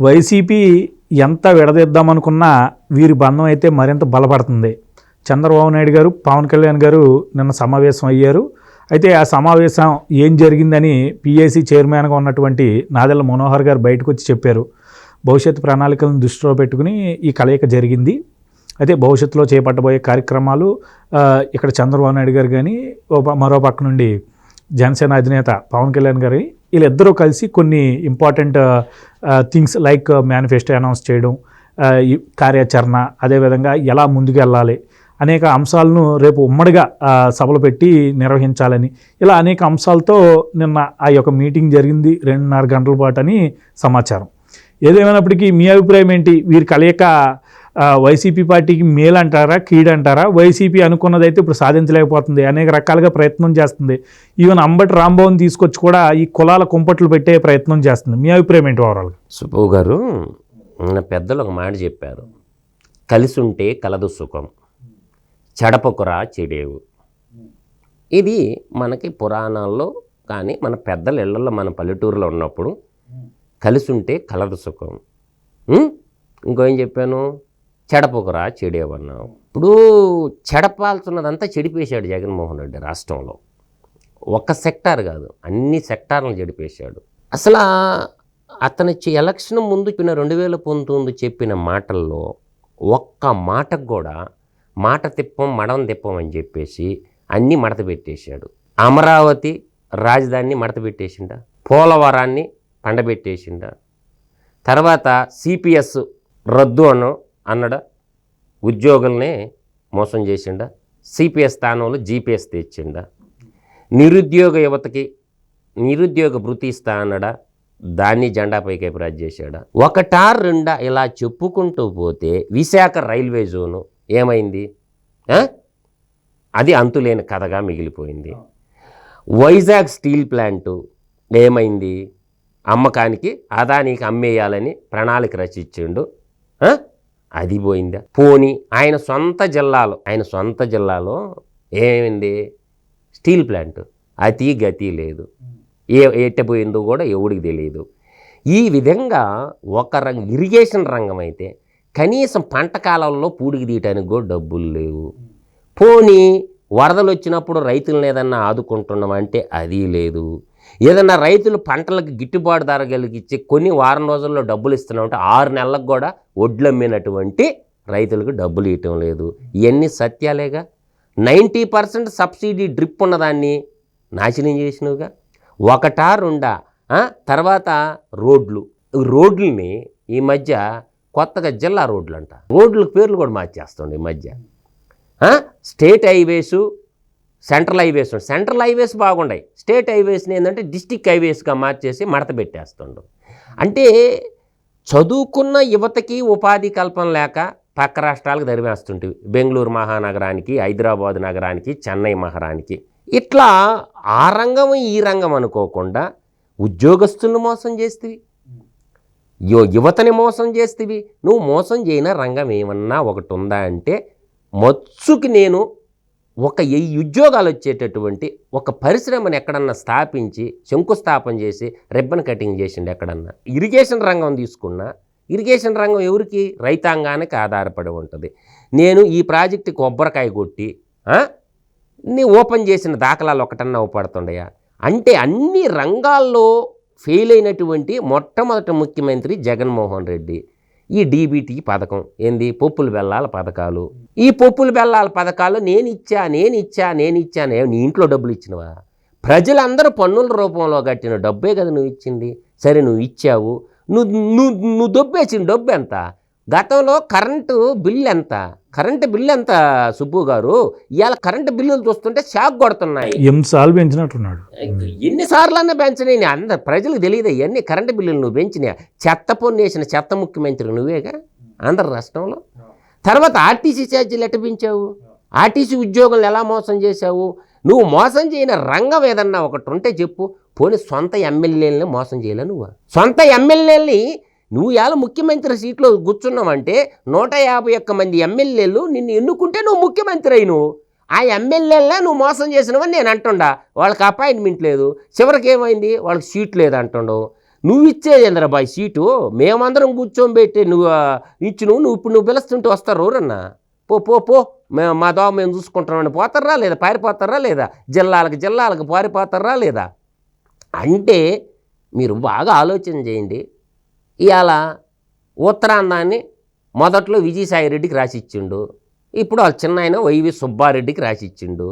YCP ఎంత విడదీద్దామనుకున్నా వీరి బంధం అయితే మరింత బలపడుతుంది. చంద్రబాబు నాయుడు గారు పవన్ కళ్యాణ్ గారు నిన్న సమావేశం అయ్యారు. అయితే ఆ సమావేశం ఏం జరిగిందని పిఏసీ చైర్మన్గా ఉన్నటువంటి నాదెల్ల మనోహర్ గారు బయటకు వచ్చి చెప్పారు. భవిష్యత్ ప్రణాళికలను దృష్టిలో పెట్టుకుని ఈ కలయిక జరిగింది. అయితే భవిష్యత్తులో చేపట్టబోయే కార్యక్రమాలు ఇక్కడ చంద్రబాబు నాయుడు గారు కానీ మరో పక్క నుండి జనసేన అధినేత పవన్ కళ్యాణ్ గారి వీళ్ళిద్దరూ కలిసి కొన్ని important things like manifesto announce చేయడం ఈ కార్యాచరణ అదేవిధంగా ఎలా ముందుకు వెళ్ళాలి అనేక అంశాలను రేపు ఉమ్మడిగా సభలు పెట్టి నిర్వహించాలని ఇలా అనేక అంశాలతో నిన్న ఆ యొక్క మీటింగ్ జరిగింది రెండున్నర గంటల పాటు అని సమాచారం. ఏదేమైనప్పటికీ మీ అభిప్రాయం ఏంటి? వీరి కలయిక వైసీపీ పార్టీకి మేలు అంటారా కీడంటారా? వైసీపీ అనుకున్నదైతే ఇప్పుడు సాధించలేకపోతుంది. అనేక రకాలుగా ప్రయత్నం చేస్తుంది. ఈవెన్ అంబటి రాంబాబుని తీసుకొచ్చి కూడా ఈ కులాల కుంపట్లు పెట్టే ప్రయత్నం చేస్తుంది. మీ అభిప్రాయం ఏంటి ఓవరాల్గా సుబ్బు గారు మన పెద్దలు ఒక మాట చెప్పారు. కలిసి ఉంటే కలదు సుఖం చెడపకురా చెడేవు. ఇది మనకి పురాణాల్లో కానీ మన పెద్దల ఇళ్ళలో మన పల్లెటూరులో ఉన్నప్పుడు కలిసి ఉంటే కలదు సుఖం. ఇంకో ఏం చెప్పాను? చెడపకురా చెడేవన్నావు. ఇప్పుడు చెడపాల్సినదంతా చెడిపేశాడు జగన్మోహన్ రెడ్డి రాష్ట్రంలో. ఒక్క సెక్టార్ కాదు అన్ని సెక్టార్లను చెడిపేశాడు. అసలు అతను ఎలక్షన్ ముందు చెప్పిన రెండు వేల పంతొమ్మిది చెప్పిన మాటల్లో ఒక్క మాటకు కూడా మాట తిప్పం మడం తిప్పం అని చెప్పేసి అన్నీ మడత పెట్టేశాడు. అమరావతి రాజధానిని మడత పెట్టేసిండ? పోలవరాన్ని పండబెట్టేసిండ? తర్వాత సిపిఎస్ రద్దు అను అన్నడా? ఉద్యోగుల్ని మోసం చేసిండా? సిపిఎస్ స్థానంలో జీపీఎస్ తెచ్చిండా? నిరుద్యోగ యువతకి నిరుద్యోగ భృతి ఇస్తా అన్నడా? దాన్ని జెండా పైకి అభివృద్ధి చేశాడా? ఒకటార్ రెండా ఇలా చెప్పుకుంటూ పోతే విశాఖ రైల్వే జోను ఏమైంది? అది అంతులేని కథగా మిగిలిపోయింది. వైజాగ్ స్టీల్ ప్లాంటు ఏమైంది? అమ్మకానికి అదానికి అమ్మేయాలని ప్రణాళిక రచించిండు అది పోయిందా? పోని ఆయన సొంత జిల్లాలో ఆయన సొంత జిల్లాలో ఏమైంది? Steel plant. అతి గతి లేదు. ఏ ఎట్టపోయిందో కూడా ఎవడికి తెలియదు ఈ విధంగా ఒక రంగ ఇరిగేషన్ రంగం అయితే కనీసం పంట కాలంలో పూడికి తీయటానికి కూడా డబ్బులు లేవు. పోనీ వరదలు వచ్చినప్పుడు రైతులను ఏదన్నా ఆదుకుంటున్నాం అంటే అది లేదు. ఏదన్నా రైతులు పంటలకు గిట్టుబాటు ధర కలిగించి కొన్ని వారం రోజుల్లో డబ్బులు ఇస్తున్నామంటే ఆరు నెలలకు కూడా వడ్లు అమ్మినటువంటి రైతులకు డబ్బులు ఇవ్వటం లేదు. ఇవన్నీ సత్యాలేగా? నైంటీ పర్సెంట్ సబ్సిడీ డ్రిప్ ఉన్నదాన్ని నాశనం చేసినవిగా? ఒకటా రెండా? తర్వాత రోడ్లు. రోడ్లని ఈ మధ్య కొత్తగా జిల్లా రోడ్లు అంట రోడ్లకు పేర్లు కూడా మార్చేస్తుండే ఈ మధ్య. State highways central highways central highways బాగున్నాయి స్టేట్ హైవేస్ని ఏంటంటే డిస్టిక్ హైవేస్గా మార్చేసి మడత పెట్టేస్తుండు. అంటే చదువుకున్న యువతకి ఉపాధి కల్పన లేక పక్క రాష్ట్రాలకు దరివేస్తుంటివి బెంగళూరు మహానగరానికి హైదరాబాద్ నగరానికి చెన్నై మహారానికి ఇట్లా ఆ రంగం ఈ రంగం అనుకోకుండా ఉద్యోగస్తులను మోసం చేస్తేవి. యో యువతని మోసం చేస్తేవి. నువ్వు మోసం చేయన రంగం ఏమన్నా ఒకటి ఉందా అంటే మత్సుకి నేను ఒక వెయ్యి ఉద్యోగాలు వచ్చేటటువంటి ఒక పరిశ్రమను ఎక్కడన్నా స్థాపించి శంకుస్థాపన చేసి రిబ్బన్ కటింగ్ చేసిండు ఎక్కడన్నా. ఇరిగేషన్ రంగం తీసుకున్నా ఇరిగేషన్ రంగం ఎవరికి? రైతాంగానికి ఆధారపడి ఉంటుంది. నేను ఈ ప్రాజెక్టు కొబ్బరికాయ కొట్టి నీ ఓపెన్ చేసిన దాఖలాలు ఒకటన్నా ఉపడుతుండయా అంటే అన్ని రంగాల్లో ఫెయిల్ అయినటువంటి మొట్టమొదటి ముఖ్యమంత్రి జగన్మోహన్ రెడ్డి. ఈ డీబీటీ పథకం ఏంది? పప్పులు బెల్లాల పథకాలు. ఈ పప్పులు బెల్లాల పథకాలు నేను ఇచ్చా నేను ఇచ్చా నేను ఇచ్చా నే- నీ ఇంట్లో డబ్బులు ఇచ్చినవా? ప్రజలందరూ పన్నుల రూపంలో కట్టిన డబ్బే కదా నువ్వు ఇచ్చింది. సరే నువ్వు ఇచ్చావు. నువ్వు నువ్వు నువ్వు దొబ్బేసిన డబ్బు ఎంత? గతంలో కరెంటు బిల్లు ఎంత? కరెంటు బిల్లు ఎంత సుబ్బు గారు? ఇవాళ కరెంటు బిల్లులు చూస్తుంటే షాక్ కొడుతున్నాయి. ఎంసార్లు పెంచినట్టున్నాడు. ఎన్నిసార్లు అన్నా పెంచినాయి. అందరు ప్రజలకు తెలియదు ఇవన్నీ కరెంటు బిల్లులు నువ్వు పెంచినా చెత్త పన్ను వేసిన చెత్త ముఖ్యమంత్రి నువ్వేగా? ఆంధ్ర రాష్ట్రంలో. తర్వాత ఆర్టీసీ ఛార్జీలు ఎట్ట పెంచావు? ఆర్టీసీ ఉద్యోగులను ఎలా మోసం చేశావు? నువ్వు మోసం చేయని రంగం ఏదన్నా ఒకటి ఉంటే చెప్పు. పోనీ సొంత ఎమ్మెల్యేలని మోసం చేయలే నువ్వు. సొంత ఎమ్మెల్యేలని నువ్వు ఎలా ముఖ్యమంత్రి సీట్లో కూర్చున్నావంటే నూట యాభై ఒక్క మంది ఎమ్మెల్యేలు నిన్ను ఎన్నుకుంటే నువ్వు ముఖ్యమంత్రి అయి నువ్వు ఆ ఎమ్మెల్యేలనే నువ్వు మోసం చేసినవని నేను అంటుండా. వాళ్ళకి అపాయింట్మెంట్ లేదు. చివరికి ఏమైంది? వాళ్ళకి సీట్ లేదు అంటుండవు నువ్వు ఇచ్చేది ఇంద్రబాయ్ సీటు మేమందరం కూర్చొని పెట్టి నువ్వు ఇచ్చి నువ్వు నువ్వు ఇప్పుడు నువ్వు పిలుస్తుంటే వస్తారు ఎవరన్నా పో పో పో. మేము మా దోమ మేము చూసుకుంటామని పోతారా లేదా? పారిపోతారా లేదా? జిల్లాలకు జిల్లాలకు పారిపోతారా లేదా? అంటే మీరు బాగా ఆలోచన చేయండి. ఇవాళ ఉత్తరాంధాన్ని మొదట్లో విజయసాయి రెడ్డికి రాసిచ్చిండు. ఇప్పుడు వాళ్ళ చిన్న ఆయన వైవి సుబ్బారెడ్డికి రాసిచ్చిండు.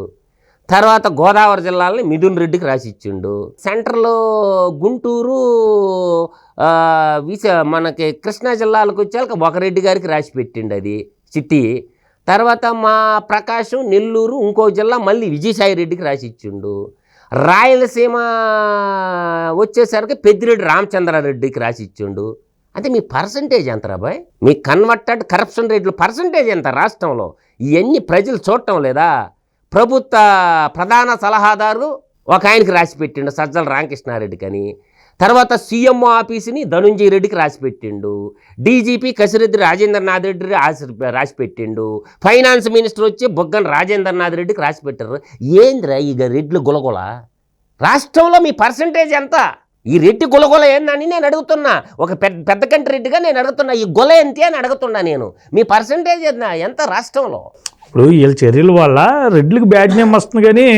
తర్వాత గోదావరి జిల్లాలని మిథున్ రెడ్డికి రాసిచ్చిండు. సెంటర్లో గుంటూరు విశ మనకి కృష్ణా జిల్లాలకు వచ్చాక ఒక రెడ్డి గారికి రాసి పెట్టిండు అది సిటీ తర్వాత మా ప్రకాశం నెల్లూరు ఇంకో జిల్లా మళ్ళీ విజయసాయి రెడ్డికి రాసిచ్చిండు. రాయలసీమ వచ్చేసరికి పెద్దిరెడ్డి రామచంద్రారెడ్డికి రాసి ఇచ్చిండు. అంటే మీ పర్సంటేజ్ ఎంత రాబాయ్ మీ కన్వర్టెడ్ కరప్షన్ రేట్లు పర్సంటేజ్ ఎంత రాష్ట్రంలో? ఇవన్నీ ప్రజలు చూడటం లేదా? ప్రభుత్వ ప్రధాన సలహాదారు ఒక ఆయనకి రాసి పెట్టిండు సజ్జల రామకృష్ణారెడ్డికి అని తర్వాత సీఎంఓ ఆఫీసుని ధనుంజయ రెడ్డికి రాసిపెట్టిండు. డీజీపీ కసిరెడ్డి రాజేంద్రనాథ్ రెడ్డి రాసి రాసి ఫైనాన్స్ మినిస్టర్ వచ్చి బొగ్గన రాజేంద్రనాథ్ రెడ్డికి రాసిపెట్టారు. ఏంద్రా ఇక రెడ్లు గులగుల? రాష్ట్రంలో మీ పర్సంటేజ్ ఎంత? ఈ రెడ్డి గులగుల ఏందని నేను అడుగుతున్నా. ఒక పెద్ద పెద్ద కంటి రెడ్డిగా నేను అడుగుతున్నా. ఈ గుల ఎంత అని అడుగుతున్నా నేను. మీ పర్సంటేజ్ ఎంత రాష్ట్రంలో? ఇప్పుడు వీళ్ళ చర్యల వల్ల రెడ్లకు బ్యాడ్ నేమ్ వస్తుంది కానీ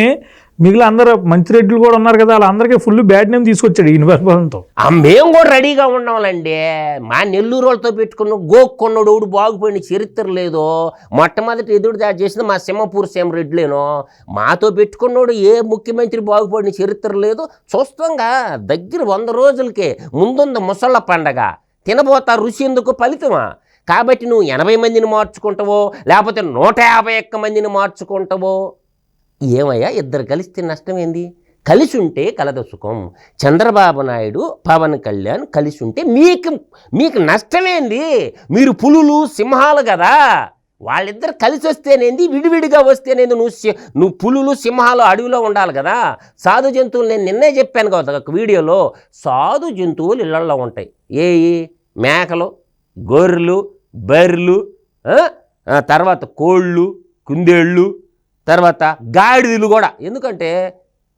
మిగిలిన అందరూ మంచి రెడ్లు కూడా ఉన్నారు కదా వాళ్ళందరికీ ఫుల్ బ్యాడ్ నేమ్ తీసుకొచ్చాడు ఈ పరిపాలనతో మేము కూడా రెడీగా ఉన్నాంలండి. మా నెల్లూరు వాళ్ళతో పెట్టుకున్న గోక్కున్నోడు ఎవడు బాగుపోయిన చరిత్ర లేదో మొట్టమొదటి ఎదురు దాడి చేసింది మా సింహపూర్ సేమ రెడ్లేనో మాతో పెట్టుకున్నోడు ఏ ముఖ్యమంత్రి బాగుపడిన చరిత్ర లేదు చూస్తాంగా దగ్గర వంద రోజులకే ముందుంది ముసళ్ళ పండగ. తినబోతా రుచి ఎందుకు ఫలితమా? కాబట్టి నువ్వు ఎనభై మందిని మార్చుకుంటావో లేకపోతే నూట యాభై ఒక్క మందిని మార్చుకుంటావో? ఏమయ్యా? ఇద్దరు కలిస్తే నష్టం ఏంది? కలిసి ఉంటే కలద సుఖం. చంద్రబాబు నాయుడు పవన్ కళ్యాణ్ కలిసి ఉంటే మీకు మీకు నష్టమేంది? మీరు పులులు సింహాలు కదా. వాళ్ళిద్దరు కలిసి వస్తేనేంది విడివిడిగా వస్తేనేది? నువ్వు నువ్వు పులులు సింహాలు అడవిలో ఉండాలి కదా. సాధు జంతువులు నేను నిన్నే చెప్పాను కదా ఒక వీడియోలో. సాధు జంతువులు ఇళ్ళలో ఉంటాయి. ఏయి? మేకలు గొర్రెలు బర్రెలు తర్వాత కోళ్ళు కుందేళ్ళు తర్వాత గాడిదలు కూడా. ఎందుకంటే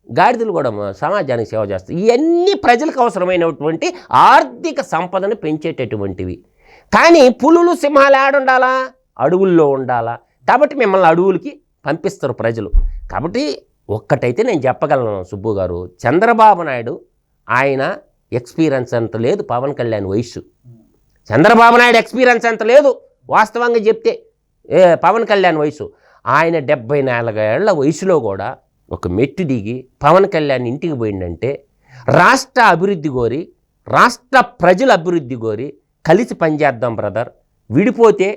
గాడిదలు కూడా మా సమాజానికి సేవ చేస్తాయి. ఇవన్నీ ప్రజలకు అవసరమైనటువంటి ఆర్థిక సంపదను పెంచేటటువంటివి. కానీ పులులు సింహాలు ఆడుండాలా అడవుల్లో ఉండాలా? కాబట్టి మిమ్మల్ని అడవులకి పంపిస్తారు ప్రజలు. కాబట్టి ఒక్కటైతే నేను చెప్పగలను సుబ్బు గారు. చంద్రబాబు నాయుడు ఆయన ఎక్స్పీరియన్స్ అంత లేదు పవన్ కళ్యాణ్ వయస్సు. చంద్రబాబు నాయుడు ఎక్స్పీరియన్స్ అంత లేదు వాస్తవంగా చెప్తే. పవన్ కళ్యాణ్ వయసు ఆయన డెబ్బై నాలుగేళ్ళ వయసులో కూడా ఒక మెట్టు దిగి పవన్ కళ్యాణ్ ఇంటికి పోయిందంటే రాష్ట్ర అభివృద్ధి కోరి రాష్ట్ర ప్రజల అభివృద్ధి కోరి కలిసి పనిచేద్దాం బ్రదర్. విడిపోతే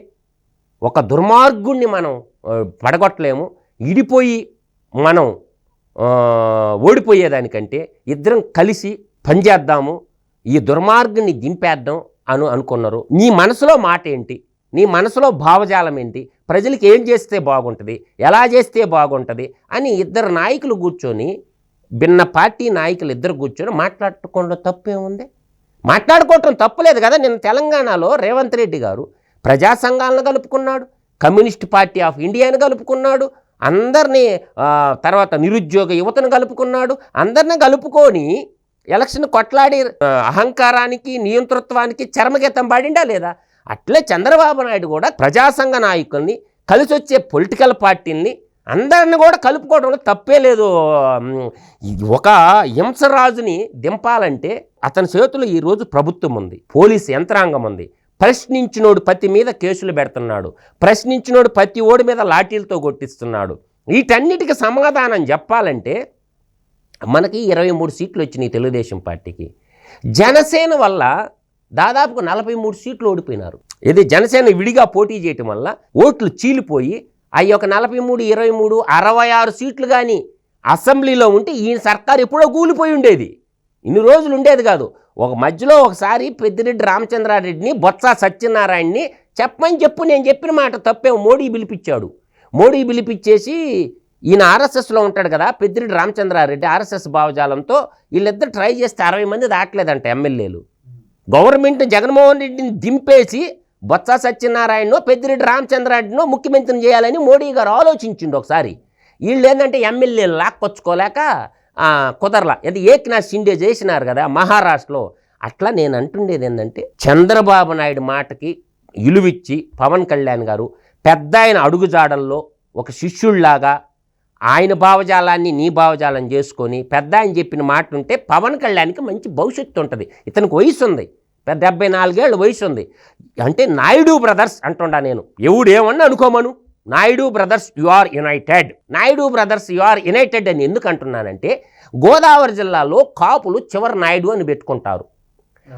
ఒక దుర్మార్గుణ్ణి మనం పడగొట్టలేము. ఇడిపోయి మనం ఓడిపోయేదానికంటే ఇద్దరం కలిసి పనిచేద్దాము. ఈ దుర్మార్గుని దింపేద్దాం అను అనుకున్నారు. నీ మనసులో మాట ఏంటి నీ మనసులో భావజాలం ఏంటి? ప్రజలకి ఏం చేస్తే బాగుంటుంది ఎలా చేస్తే బాగుంటుంది అని ఇద్దరు నాయకులు కూర్చొని భిన్న పార్టీ నాయకులు ఇద్దరు కూర్చొని మాట్లాడుకోవడం తప్పేముంది మాట్లాడుకోవటం తప్పులేదు కదా. నిన్న తెలంగాణలో రేవంత్ రెడ్డి గారు ప్రజా సంఘాలను కలుపుకున్నాడు కమ్యూనిస్ట్ పార్టీ ఆఫ్ ఇండియాని కలుపుకున్నాడు అందరినీ తర్వాత నిరుద్యోగ యువతను కలుపుకున్నాడు అందరిని కలుపుకొని ఎలక్షన్ కొట్లాడి అహంకారానికి నియంతృత్వానికి చర్మగీతం పాడిండా లేదా? అట్లే చంద్రబాబు నాయుడు కూడా ప్రజాసంఘ నాయకుల్ని కలిసి వచ్చే పొలిటికల్ పార్టీని అందరిని కూడా కలుపుకోవడంలో తప్పే లేదు. ఒక హింసరాజుని దింపాలంటే అతని చేతిలో ఈరోజు ప్రభుత్వం ఉంది పోలీస్ యంత్రాంగం ఉంది. ప్రశ్నించినోడు పతి మీద కేసులు పెడుతున్నాడు ప్రశ్నించినోడు పతి ఓడి మీద లాఠీలతో కొట్టిస్తున్నాడు. వీటన్నిటికి సమాధానం చెప్పాలంటే మనకి ఇరవై మూడు సీట్లు వచ్చినాయి తెలుగుదేశం పార్టీకి. జనసేన వల్ల దాదాపుగా నలభై మూడు సీట్లు ఓడిపోయినారు. ఇది జనసేన విడిగా పోటీ చేయటం వల్ల ఓట్లు చీలిపోయి ఆ యొక్క నలభై మూడు ఇరవై మూడు అరవై ఆరు సీట్లు కానీ అసెంబ్లీలో ఉంటే ఈయన సర్కారు ఎప్పుడో కూలిపోయి ఉండేది. ఇన్ని రోజులు ఉండేది కాదు. ఒక మధ్యలో ఒకసారి పెద్దిరెడ్డి రామచంద్రారెడ్డిని బొత్స సత్యనారాయణని చెప్పమని చెప్పు నేను చెప్పిన మాట తప్పే మోడీ పిలిపించాడు. మోడీ పిలిపించేసి ఈయన ఆర్ఎస్ఎస్లో ఉంటాడు కదా పెద్దిరెడ్డి రామచంద్రారెడ్డి ఆర్ఎస్ఎస్ భావజాలంతో వీళ్ళిద్దరు ట్రై చేస్తే అరవై మంది దాటలేదంట ఎమ్మెల్యేలు. గవర్నమెంట్ జగన్మోహన్ రెడ్డిని దింపేసి బొత్స సత్యనారాయణను పెద్దిరెడ్డి రామచంద్రారెడ్డినో ముఖ్యమంత్రిని చేయాలని మోడీ గారు ఆలోచించిండు ఒకసారి. వీళ్ళు ఏంటంటే ఎమ్మెల్యేలు లాక్కొచ్చుకోలేక కుదరలా. అది ఏక్నాథ్ షిండే చేసినారు కదా మహారాష్ట్రలో. అట్లా నేను అంటుండేది ఏంటంటే చంద్రబాబు నాయుడు మాటకి ఇలువిచ్చి పవన్ కళ్యాణ్ గారు పెద్ద ఆయన అడుగుజాడల్లో ఒక శిష్యుల్లాగా ఆయన భావజాలాన్ని నీ భావజాలం చేసుకొని పెద్ద ఆయన చెప్పిన మాట ఉంటే పవన్ కళ్యాణ్కి మంచి భవిష్యత్తు ఉంటుంది. ఇతనికి వయసు ఉంది డెబ్బై నాలుగేళ్ళు వయసు ఉంది. అంటే నాయుడు బ్రదర్స్ అంటుండా నేను. ఎవడేమన్నా అనుకోమను. Naidu brothers you are united. Naidu brothers you are united అని ఎందుకు అంటున్నానంటే గోదావరి జిల్లాలో కాపులు చివరి నాయుడు అని పెట్టుకుంటారు.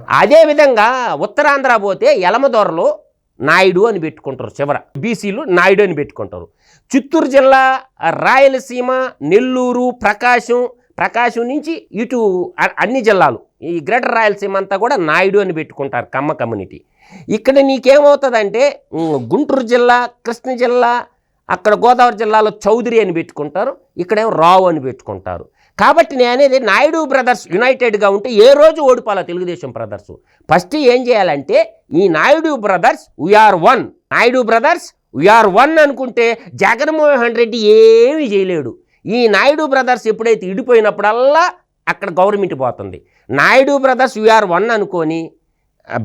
అదేవిధంగా ఉత్తరాంధ్ర పోతే ఎలమదొరలో నాయుడు అని పెట్టుకుంటారు చివర. బీసీలు నాయుడు అని పెట్టుకుంటారు. చిత్తూరు జిల్లా రాయలసీమ నెల్లూరు ప్రకాశం ప్రకాశం నుంచి ఇటు అన్ని జిల్లాలు. ఈ గ్రేటర్ రాయలసీమ అంతా కూడా నాయుడు అని పెట్టుకుంటారు కమ్మ కమ్యూనిటీ. ఇక్కడ నీకేమవుతుందంటే గుంటూరు జిల్లా కృష్ణ జిల్లా అక్కడ గోదావరి జిల్లాలో చౌదరి అని పెట్టుకుంటారు ఇక్కడేమో రావు అని పెట్టుకుంటారు. కాబట్టి నేను అనేది నాయుడు బ్రదర్స్ యునైటెడ్గా ఉంటే ఏ రోజు ఓడిపోవాలి తెలుగుదేశం బ్రదర్స్? ఫస్ట్ ఏం చేయాలంటే ఈ Naidu brothers we are one Naidu brothers we are one అనుకుంటే జగన్మోహన్ రెడ్డి ఏమీ చేయలేడు. ఈ నాయుడు బ్రదర్స్ ఎప్పుడైతే ఇడిపోయినప్పుడల్లా అక్కడ గవర్నమెంట్ పోతుంది. నాయుడు బ్రదర్స్ యూఆర్ వన్ అనుకొని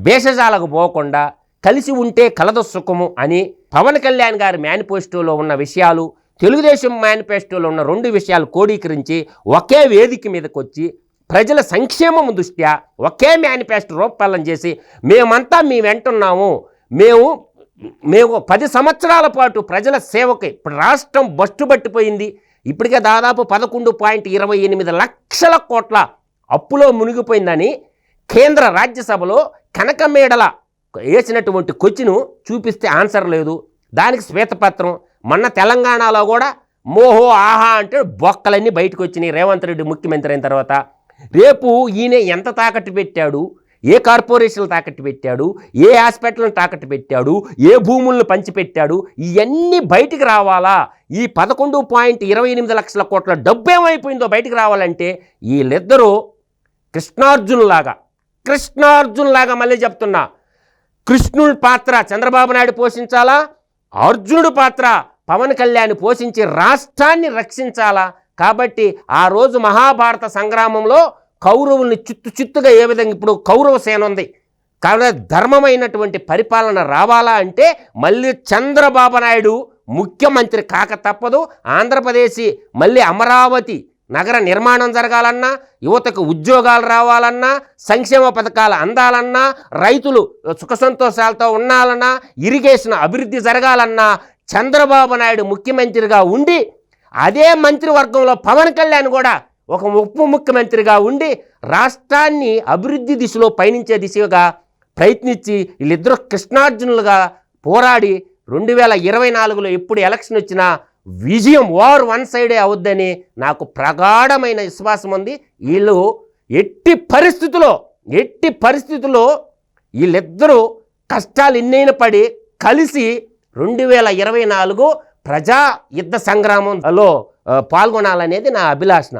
భేషజాలకు పోకుండా కలిసి ఉంటే కలదు సుఖము అని పవన్ కళ్యాణ్ గారి మేనిఫెస్టోలో ఉన్న విషయాలు తెలుగుదేశం మేనిఫెస్టోలో ఉన్న రెండు విషయాలు కోడీకరించి ఒకే వేదిక మీదకి వచ్చి ప్రజల సంక్షేమం దృష్ట్యా ఒకే మేనిఫెస్టో రూపకల్పన చేసి మేమంతా మీ వెంటున్నాము. మేము మేము పది సంవత్సరాల పాటు ప్రజల సేవకి ఇప్పుడు రాష్ట్రం బస్టు పట్టిపోయింది. ఇప్పటికే దాదాపు పదకొండు పాయింట్ ఇరవై ఎనిమిది లక్షల కోట్ల అప్పులో మునిగిపోయిందని కేంద్ర రాజ్యసభలో కనకమేడల వేసినటువంటి క్వశ్చను చూపిస్తే ఆన్సర్ లేదు. దానికి శ్వేతపత్రం మొన్న తెలంగాణలో కూడా మోహో ఆహా అంటే బొక్కలన్నీ బయటకు వచ్చినాయి. రేవంత్ రెడ్డి ముఖ్యమంత్రి అయిన తర్వాత. రేపు ఈయన ఎంత తాకట్టు పెట్టాడు? ఏ కార్పొరేషన్లు తాకట్టు పెట్టాడు? ఏ హాస్పిటల్ని తాకట్టు పెట్టాడు? ఏ భూములను పంచిపెట్టాడు? ఇవన్నీ బయటికి రావాలా? ఈ పదకొండు పాయింట్ ఇరవై ఎనిమిది లక్షల కోట్ల డబ్బు ఏమైపోయిందో బయటికి రావాలంటే వీళ్ళిద్దరూ కృష్ణార్జునులాగా కృష్ణార్జునులాగా మళ్ళీ చెప్తున్నా. కృష్ణుడి పాత్ర చంద్రబాబు నాయుడు పోషించాలా? అర్జునుడి పాత్ర పవన్ కళ్యాణ్ పోషించి రాష్ట్రాన్ని రక్షించాలా? కాబట్టి ఆ రోజు మహాభారత సంగ్రామంలో కౌరవుల్ని చిత్తు చిత్తుగా ఏ విధంగా ఇప్పుడు కౌరవ సేన ఉంది? కాబట్టి ధర్మమైనటువంటి పరిపాలన రావాలా అంటే మళ్ళీ చంద్రబాబు నాయుడు ముఖ్యమంత్రి కాక తప్పదు. ఆంధ్రప్రదేశ్ మళ్ళీ అమరావతి నగర నిర్మాణం జరగాలన్నా యువతకు ఉద్యోగాలు రావాలన్నా సంక్షేమ పథకాలు అందాలన్నా రైతులు సుఖ సంతోషాలతో ఉండాలన్నా ఇరిగేషన్ అభివృద్ధి జరగాలన్నా చంద్రబాబు నాయుడు ముఖ్యమంత్రిగా ఉండి అదే మంత్రివర్గంలో పవన్ కళ్యాణ్ కూడా ఒక ఉప ముఖ్యమంత్రిగా ఉండి రాష్ట్రాన్ని అభివృద్ధి దిశలో పయనించే దిశగా ప్రయత్నించి వీళ్ళిద్దరూ కృష్ణార్జునులుగా పోరాడి రెండు వేల ఇరవై నాలుగులో ఎప్పుడు ఎలక్షన్ వచ్చినా విజయం వార్ వన్ సైడే అవుద్దని నాకు ప్రగాఢమైన విశ్వాసం ఉంది. వీళ్ళు ఎట్టి పరిస్థితుల్లో ఎట్టి పరిస్థితుల్లో వీళ్ళిద్దరూ కష్టాలు ఎన్నైన పడి కలిసి రెండు వేల ఇరవై నాలుగు ప్రజా యుద్ధ సంగ్రామంలో పాల్గొనాలనేది నా అభిలాషణ.